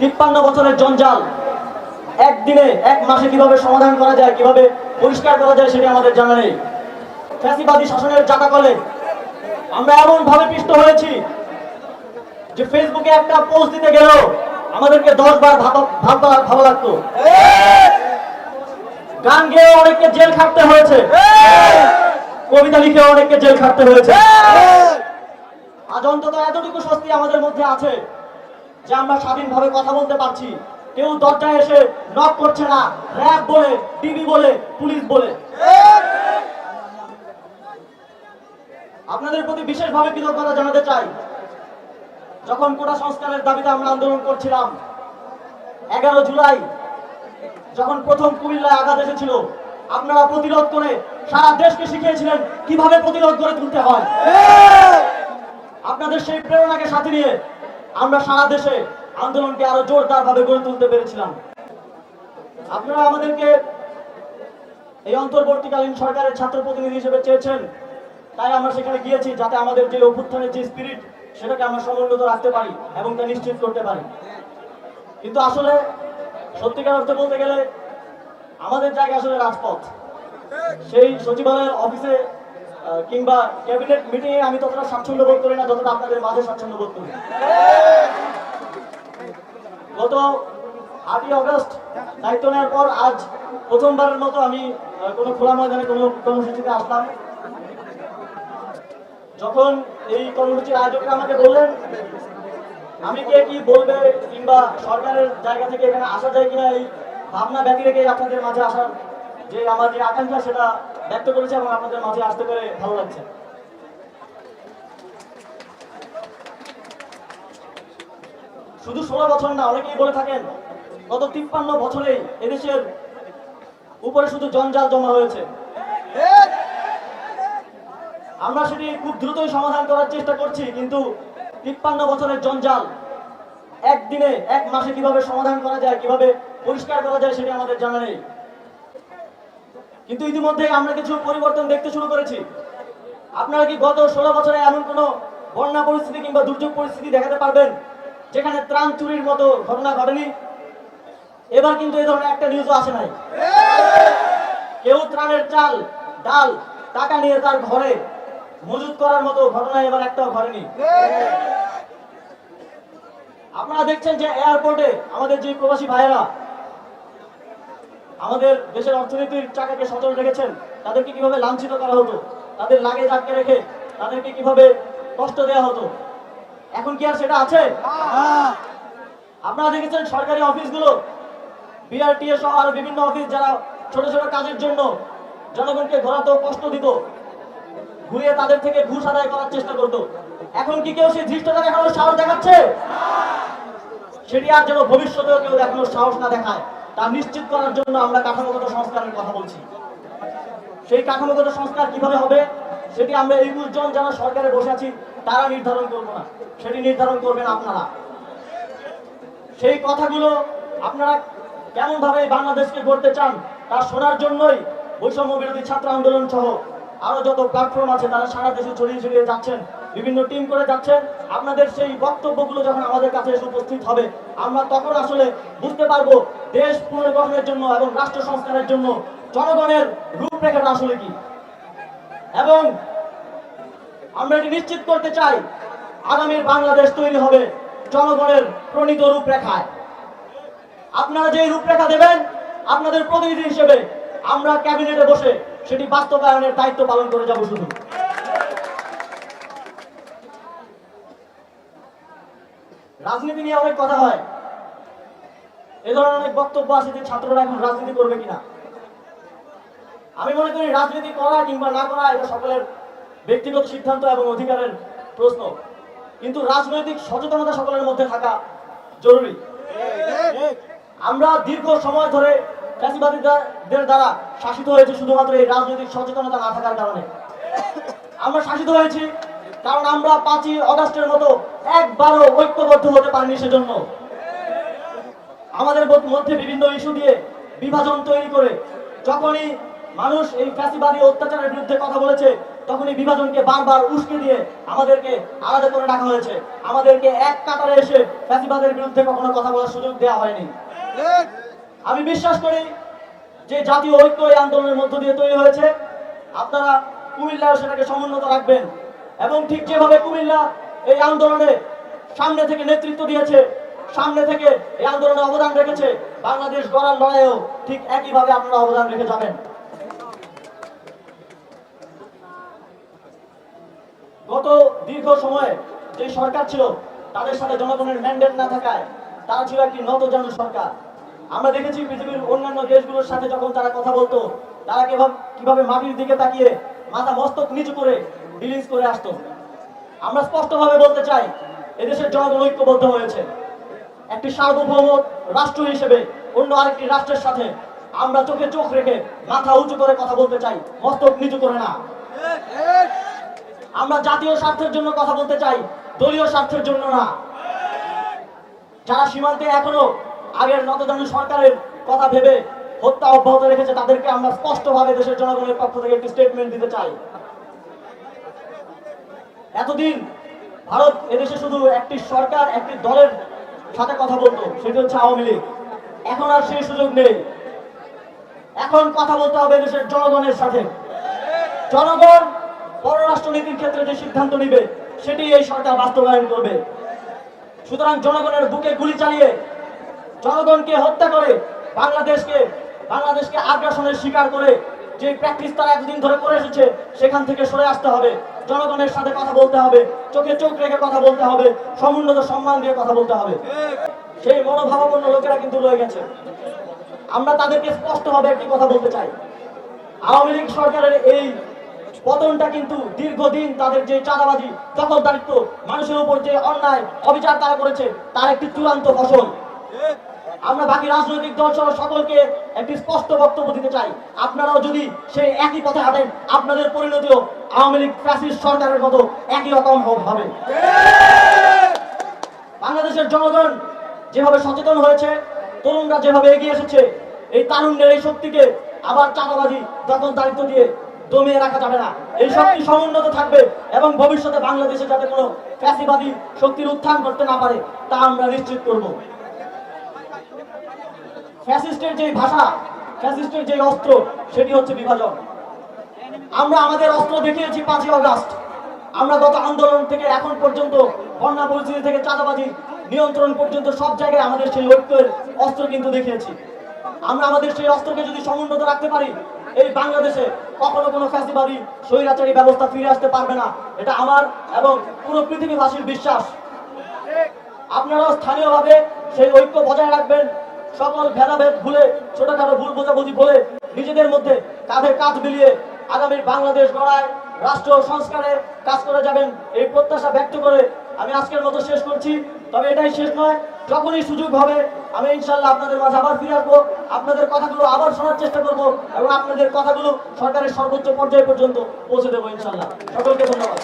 তিপ্পান্ন বছরের জঞ্জাল। একদিনে, এক মাসে কীভাবে সমাধান করা যায়, কীভাবে পরিষ্কার করা যায় সেটা আমাদের জানা নেই। ফ্যাসিবাদী শাসনের জাতাকলে আমরা এমন ভাবে পিষ্ট হয়েছি যে ফেসবুকে একটা পোস্ট দিতে গেলেও আমাদেরকে দশ বার ভাবা- ভালো লাগতো। গান গেয়ে অনেককে জেল খাটতে হয়েছে। কবিতা লিখে অনেককে জেল খাটতে হয়েছে। আজ অন্তত এতটুকু স্বস্তি আমাদের মধ্যে আছে। যে আমরা স্বাধীনভাবে কথা বলতে পারছি, কেউ দরজায় এসে নক করছে না র্যাব বলে টিভি বলে পুলিশ বলে। আপনাদের প্রতি বিশেষভাবে কৃতজ্ঞতা জানাতে চাই, যখন কোটা সংস্কারের দাবিতে আমরা আন্দোলন করছিলাম, এগারো জুলাই, যখন প্রথম কুমিল্লায় আঘাত এসেছিল, আপনারা প্রতিরোধ করে সারা দেশকে শিখিয়েছিলেন কীভাবে প্রতিরোধ করে তুলতে হয়। আপনাদের সেই প্রেরণাকে সাথে নিয়ে আমরা সারা দেশে আন্দোলনকে আরও জোরদার ভাবে গড়ে তুলতে পেরেছিলাম। আপনারা আমাদেরকে এই অন্তর্বর্তীকালীন সরকারের ছাত্র প্রতিনিধি হিসেবে চেয়েছেন। তাই আমরা সেখানে গিয়েছি যাতে আমাদের যে অভ্যুত্থানের যে স্পিরিট সেটাকে আমরা সমুন্নত রাখতে পারি এবং তা নিশ্চিত করতে পারি। কিন্তু আসলে, সত্যিকার অর্থে বলতে গেলে, আমাদের জায়গা আসলে রাজপথ। সেই সচিবালয়ের অফিসে কিংবা ক্যাবিনেট মিটিং এ আমি ততটা স্বাচ্ছন্দ্য বোধ করি না, যতটা আপনাদের মাঝে স্বাচ্ছন্দ্য বোধ করি। গত আটই অগস্ট দায়িত্ব নেওয়ার পর আজ প্রথমবারের মতো আমি কোনো খোলা ময়দানে কোনো কর্মসূচিতে আসলাম। যখন এই কর্মসূচির আয়োজকরা আমাকে বললেন, আমি কে কি বলবে কিংবা সরকারের জায়গা থেকে এখানে আসা যায় কিনা, এই ভাবনা ব্যক্তি রেখে আপনাদের মাঝে আসার যে আমার যে আকাঙ্ক্ষা, সেটা ব্যক্ত করেছে এবং আপনাদের মাঝে আসতে পেরে ভালো লাগছে। শুধু ষোলো বছর না, অনেকেই বলে থাকেন, গত তিপ্পান্ন বছরেই এদেশের উপরে শুধু জঞ্জাল জমা হয়েছে। আমরা সেটি খুব দ্রুতই সমাধান করার চেষ্টা করছি, কিন্তু তিপ্পান্ন বছরের জঞ্জাল একদিনে, এক মাসে কীভাবে সমাধান করা যায়, কীভাবে পরিষ্কার করা যায় সেটা আমাদের জানা নেই। কিন্তু ইতিমধ্যে আমরা কিছু পরিবর্তন দেখতে শুরু করেছি। আপনারা কি গত ষোলো বছরে এমন কোনো বন্যা পরিস্থিতি কিংবা দুর্যোগ পরিস্থিতি দেখাতে পারবেন, যেখানে ত্রাণ চুরির মতো ঘটনা ঘটেনি? এবার কিন্তু এই ধরনের একটা নিউজও আসে নাই। কেউ ত্রাণের চাল, ডাল, টাকা নিয়ে তার ঘরে মজুত করার মতো ঘটনা এবার একটাও ঘটেনি। আপনারা দেখছেন যে এয়ারপোর্টে আমাদের যে প্রবাসী ভাইয়েরা আমাদের দেশের অর্থনীতির চাকাকে সচল রেখেছেন তাদেরকে কীভাবে লাঞ্ছিত করা হতো তাদের লাগেজ আটকে রেখে তাদেরকে কীভাবে কষ্ট দেওয়া হতো এখন কি আর সেটা আছে? আপনারা দেখেছেন সরকারি অফিসগুলো বিআরটিএ সহ আরও বিভিন্ন অফিস যারা ছোট ছোট কাজের জন্য জনগণকে ঘোরাতো কষ্ট দিত ঘুরিয়ে তাদের থেকে ঘুষ আদায় করার চেষ্টা করতো। এখন কি কেউ সেই ধৃষ্টতা দেখানোর সাহস দেখাচ্ছে? সেটি আর যেন ভবিষ্যতেও কেউ দেখানোর সাহস না দেখায়। তা নিশ্চিত করার জন্য আমরা কাঠামোগত সংস্কারের কথা বলছি। সেই কাঠামোগত সংস্কার কীভাবে হবে, সেটি আমরা একুশ জন যারা সরকারে বসে আছি, তারা নির্ধারণ করব না। সেটি নির্ধারণ করবেন আপনারা। সেই কথাগুলো আপনারা কেমনভাবে বাংলাদেশকে গড়তে চান, তা শোনার জন্যই বৈষম্য বিরোধী ছাত্র আন্দোলন সহ আরও যত প্ল্যাটফর্ম আছে, তারা সারা দেশে ছড়িয়ে ছড়িয়ে যাচ্ছেন, বিভিন্ন টিম করে যাচ্ছেন। আপনাদের সেই বক্তব্যগুলো যখন আমাদের কাছে এসে উপস্থিত হবে, আমরা তখন আসলে বুঝতে পারব দেশ পুনর্গঠনের জন্য এবং রাষ্ট্র সংস্কারের জন্য জনগণের রূপরেখাটা আসলে কি? এবং আমরা এটি নিশ্চিত করতে চাই আগামীর বাংলাদেশ তৈরি হবে জনগণের প্রণীত রূপরেখায়। আপনারা যে রূপরেখা দেবেন, আপনাদের প্রতিনিধি হিসেবে আমরা ক্যাবিনেটে বসে সেটি বাস্তবায়নের দায়িত্ব পালন করে যাব শুধু। রাজনীতি নিয়ে অনেক কথা হয়। এ ধরনের অনেক বক্তব্য আছে যে ছাত্ররা এখন রাজনীতি করবে কিনা। আমি মনে করি রাজনীতি করা কিংবা না করা এটা সকলের ব্যক্তিগত সিদ্ধান্ত এবং অধিকারের প্রশ্ন। কিন্তু রাজনৈতিক সচেতনতা সকলের মধ্যে থাকা জরুরি। আমরা দীর্ঘ সময় ধরে ফ্যাসিবাদীদের দ্বারা শাসিত হয়েছে শুধুমাত্র এই রাজনৈতিক সচেতনতা না থাকার কারণে। আমরা শাসিত হয়েছি কারণ আমরা পাঁচই অগাস্টের মতো একবারও ঐক্যবদ্ধ হতে পারিনি সেজন্য। আমাদের মধ্যে বিভিন্ন ইস্যু দিয়ে বিভাজন তৈরি করে যখনই মানুষ এই ফ্যাসিবাদী অত্যাচারের বিরুদ্ধে কথা বলেছে, তখনই বিভাজনকে বারবার উস্কে দিয়ে আমাদেরকে আলাদা করে রাখা হয়েছে। আমাদেরকে এক কাতারে এসে ফ্যাসিবাদের বিরুদ্ধে কখনো কথা বলার সুযোগ দেওয়া হয়নি। আমি বিশ্বাস করি যে জাতীয় ঐক্য এই আন্দোলনের মধ্য দিয়ে তৈরি হয়েছে। আপনারা কুমিল্লাও সেটাকে সমুন্নত রাখবেন। এবং ঠিক যেভাবে কুমিল্লা এই আন্দোলনে সামনে থেকে নেতৃত্ব দিয়েছে সামনে থেকে এই আন্দোলনে অবদান রেখেছে বাংলাদেশ গড়ার লড়াইয়েও ঠিক একইভাবে আপনারা অবদান রেখে যাবেন। গত দীর্ঘ সময়ে যে সরকার ছিল, তাদের সাথে জনগণের ম্যান্ডেট না থাকায় তারা ছিল একটি নতজানু সরকার। আমরা দেখেছি পৃথিবীর অন্যান্য দেশগুলোর সাথে যখন তারা কথা বলতো, তারা কীভাবে কীভাবে মাটির দিকে তাকিয়ে মাথা মস্তক নিচু করে ডিলিংস করে আসতো। আমরা স্পষ্টভাবে বলতে চাই, এদেশের জনগণ ঐক্যবদ্ধ হয়েছে। একটি সার্বভৌম রাষ্ট্র হিসেবে অন্য আরেকটি রাষ্ট্রের সাথে আমরা চোখে চোখ রেখে মাথা উঁচু করে কথা বলতে চাই, মস্তক নিচু করে না। আমরা জাতীয় স্বার্থের জন্য কথা বলতে চাই, দলীয় স্বার্থের জন্য না। যারা সীমান্তে এখনও আগের নতজানু সরকারের কথা ভেবে হত্যা অব্যাহত রেখেছে, তাদেরকে আমরা স্পষ্টভাবে দেশের জনগণের পক্ষ থেকে একটি স্টেটমেন্ট দিতে চাই। এতদিন ভারত এদেশে শুধু একটি সরকার, একটি দলের সাথে কথা বলতো, সেটি হচ্ছে আওয়ামী লীগ। এখন আর সেই সুযোগ নেই। এখন কথা বলতে হবে দেশের জনগণের সাথে। জনগণ পররাষ্ট্রনীতির ক্ষেত্রে যে সিদ্ধান্ত নিবে, সেটি এই সরকার বাস্তবায়ন করবে। সুতরাং জনগণের বুকে গুলি চালিয়ে জনগণকে হত্যা করে বাংলাদেশকে বাংলাদেশকে আগ্রাসনের শিকার করে যে প্র্যাকটিস তারা এতদিন ধরে করে এসেছে, সেখান থেকে সরে আসতে হবে। জনগণের সাথে কথা বলতে হবে, চোখে চোখ রেখে কথা বলতে হবে, সমুন্নত সম্মান দিয়ে কথা বলতে হবে। সেই মনোভাবাপন্ন লোকেরা কিন্তু রয়ে গেছে। আমরা তাদেরকে স্পষ্টভাবে একটি কথা বলতে চাই। আওয়ামী লীগ সরকারের এই পতনটা কিন্তু দীর্ঘদিন তাদের যে চাঁদাবাজি, দখলদারিত্ব, মানুষের উপর যে অন্যায় অবিচার তারা করেছে, তার একটি চূড়ান্ত ফসল। আমরা বাকি রাজনৈতিক দল সহ সকলকে একটি স্পষ্ট বক্তব্য দিতে চাই। আপনারাও যদি সেই একই পথে হাঁটেন, আপনাদের পরিণতিও আওয়ামী লীগ ফ্যাসিস্ট সরকারের মতো একই রকম হবে। বাংলাদেশের জনগণ যেভাবে সচেতন হয়েছে, তরুণরা যেভাবে এগিয়ে এসেছে, এই তারুণ্যের এই শক্তিকে আবার চাঁদাবাজি দখল দায়িত্ব দিয়ে দমিয়ে রাখা যাবে না। এই শক্তি সমুন্নত থাকবে এবং ভবিষ্যতে বাংলাদেশে যাতে কোনো ফ্যাসিবাদী শক্তির উত্থান করতে না পারে, তা আমরা নিশ্চিত করব। ফ্যাসিস্টের যে ভাষা, ফ্যাসিস্টের যে অস্ত্র, সেটি হচ্ছে বিভাজন। আমরা আমাদের অস্ত্র দেখিয়েছি পাঁচই অগস্ট। আমরা গত আন্দোলন থেকে এখন পর্যন্ত, বন্যা পরিস্থিতি থেকে চাঁদাবাজি নিয়ন্ত্রণ পর্যন্ত সব জায়গায় আমাদের সেই ঐক্যের অস্ত্র কিন্তু দেখিয়েছি। আমরা আমাদের সেই অস্ত্রকে যদি সমুন্নত রাখতে পারি, এই বাংলাদেশে কখনো কোনো ফ্যাসিবাদী, স্বৈরাচারী ব্যবস্থা ফিরে আসতে পারবে না। এটা আমার এবং পুরো পৃথিবীবাসীর বিশ্বাস। আপনারাও স্থানীয়ভাবে সেই ঐক্য বজায় রাখবেন। সকল ভেদাভেদ ভুলে, ছোটখাটো ভুল বোঝাবুঝি বলে নিজেদের মধ্যে কাঁধে কাঁধ মিলিয়ে আগামী বাংলাদেশ গড়ায় রাষ্ট্র সংস্কারে কাজ করে যাবেন এই প্রত্যাশা ব্যক্ত করে আমি আজকের মতো শেষ করছি। তবে এটাই শেষ নয়, যখনই সুযোগ হবে, আমি ইনশাল্লাহ আপনাদের মাঝে আবার ফিরে আসব, আপনাদের কথাগুলো আবার শোনার চেষ্টা করব এবং আপনাদের কথাগুলো সরকারের সর্বোচ্চ পর্যায় পর্যন্ত পৌঁছে দেবো ইনশাল্লাহ সকলকে ধন্যবাদ।